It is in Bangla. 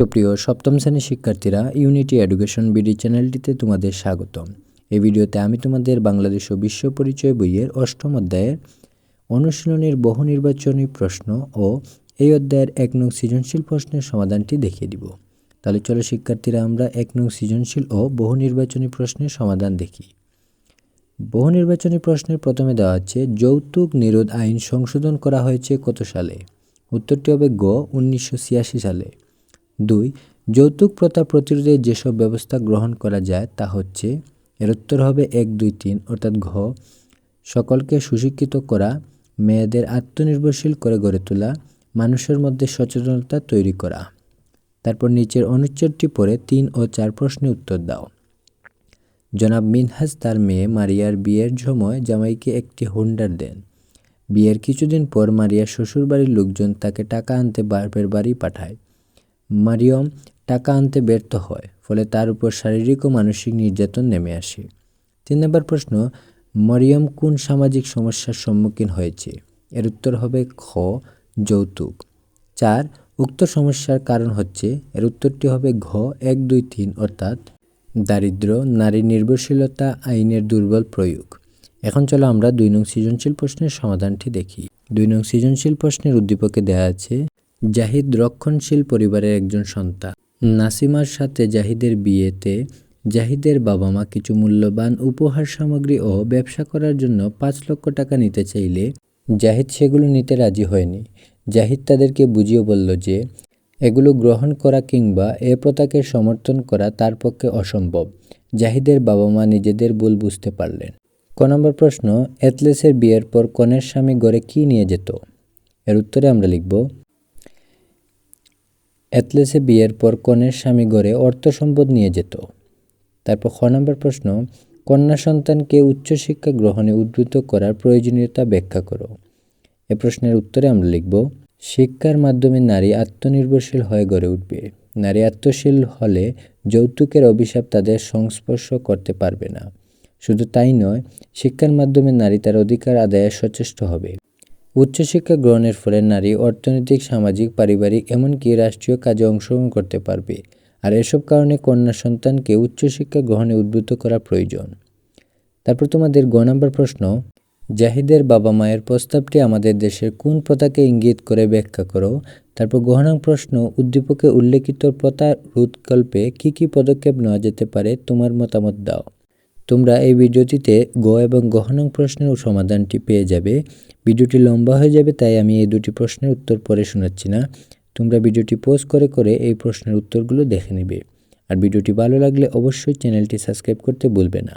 সুপ্রিয়, সপ্তম শ্রেণির শিক্ষার্থীরা ইউনিটি এডুকেশন বিডি চ্যানেলটিতে তোমাদের স্বাগতম। এই ভিডিওতে আমি তোমাদের বাংলাদেশ ও বিশ্ব পরিচয় বইয়ের অষ্টম অধ্যায়ের অনুশীলনের বহু নির্বাচনী প্রশ্ন ও এই অধ্যায়ের এক নং সৃজনশীল প্রশ্নের সমাধানটি দেখিয়ে দিব। তাহলে চলো শিক্ষার্থীরা, আমরা এক নং সৃজনশীল ও বহু নির্বাচনী প্রশ্নের সমাধান দেখি। বহু নির্বাচনী প্রশ্নের প্রথমে দেওয়া আছে যৌতুক নিরোধ আইন সংশোধন করা হয়েছে কত সালে? উত্তরটি হবে গ, উনিশশো ছিয়াশি সালে। দুই, যৌতুক প্রথা প্রতিরোধে যেসব ব্যবস্থা গ্রহণ করা যায় তা হচ্ছে, এর উত্তর হবে এক, দুই, তিন, অর্থাৎ ঘ, সকলকে সুশিক্ষিত করা, মেয়েদের আত্মনির্ভরশীল করে গড়ে তোলা, মানুষের মধ্যে সচেতনতা তৈরি করা। তারপর নিচের অনুচ্ছেদটি পড়ে তিন ও চার প্রশ্নে উত্তর দাও। জনাব মিনহাজ তার মেয়ে মারিয়ার বিয়ের সময় জামাইকে একটি হোন্ডার দেন। বিয়ের কিছুদিন পর মারিয়ার শ্বশুরবাড়ির লোকজন তাকে টাকা আনতে বাপের বাড়ি পাঠায়। মারিয়ম টাকা আনতে ব্যর্থ হয়, ফলে তার উপর শারীরিক ও মানসিক নির্যাতন নেমে আসে। তিন নম্বর প্রশ্ন, মরিয়ম কোন সামাজিক সমস্যার সম্মুখীন হয়েছে? এর উত্তর হবে খ, যৌতুক। চার, উক্ত সমস্যার কারণ হচ্ছে, এর উত্তরটি হবে ঘ, এক, দুই, তিন, অর্থাৎ দারিদ্র নারী নির্ভরশীলতা, আইনের দুর্বল প্রয়োগ। এখন চলো আমরা দুই নং সৃজনশীল প্রশ্নের সমাধানটি দেখি। দুই নং সৃজনশীল প্রশ্নের উদ্দীপকে দেয়া আছে জাহিদ রক্ষণশীল পরিবারের একজন সন্তান। নাসিমার সাথে জাহিদের বিয়েতে জাহিদের বাবা মা কিছু মূল্যবান উপহার সামগ্রী ও ব্যবসা করার জন্য পাঁচ লক্ষ টাকা নিতে চাইলে জাহিদ সেগুলো নিতে রাজি হয়নি। জাহিদ তাদেরকে বুঝিয়ে বলল যে, এগুলো গ্রহণ করা কিংবা এ প্রথাকে সমর্থন করা তার পক্ষে অসম্ভব জাহিদের বাবা মা নিজেদের ভুল বুঝতে পারলেন। ক নম্বর প্রশ্ন, এথলেসের বিয়ের পর কনের স্বামী গড়ে কী নিয়ে যেত এর উত্তরে আমরা লিখব এথলেসে বিয়ের পর কনের স্বামী গড়ে অর্থ সম্পদ নিয়ে যেত। তারপর খ নম্বর প্রশ্ন, কন্যা সন্তানকে উচ্চশিক্ষা গ্রহণে উদ্বুদ্ধ করার প্রয়োজনীয়তা ব্যাখ্যা করো। এ প্রশ্নের উত্তরে আমরা লিখব, শিক্ষার মাধ্যমে নারী আত্মনির্ভরশীল হয়ে গড়ে উঠবে। নারী আত্মশীল হলে যৌতুকের অভিশাপ তাদের সংস্পর্শ করতে পারবে না। শুধু তাই নয়, শিক্ষার মাধ্যমে নারী তার অধিকার আদায়ে সচেষ্ট হবে। উচ্চশিক্ষা গ্রহণের ফলে নারী অর্থনৈতিক, সামাজিক, পারিবারিক, এমনকি রাষ্ট্রীয় কাজে অংশগ্রহণ করতে পারবে। আর এসব কারণে কন্যা সন্তানকে উচ্চশিক্ষা গ্রহণে উদ্বুদ্ধ করা প্রয়োজন। তারপর তোমাদের গ নম্বর প্রশ্ন, জাহিদের বাবা মায়ের প্রস্তাবটি আমাদের দেশের কোন প্রথাকে ইঙ্গিত করে ব্যাখ্যা করো? তারপর গহনাং প্রশ্ন উদ্দীপকে উল্লেখিত প্রথা রোধকল্পে কী কী পদক্ষেপ নেওয়া যেতে পারে? তোমার মতামত দাও। তোমরা এই ভিডিওটিতে গ এবং গহনং প্রশ্নের সমাধানটি পেয়ে যাবে। ভিডিওটি লম্বা হয়ে যাবে, তাই আমি এই দুটি প্রশ্নের উত্তর পরে শোনাচ্ছি না। তোমরা ভিডিওটি পোস্ট করে করে এই প্রশ্নের উত্তরগুলো দেখে নেবে। আর ভিডিওটি ভালো লাগলে অবশ্যই চ্যানেলটি সাবস্ক্রাইব করতে ভুলবে না।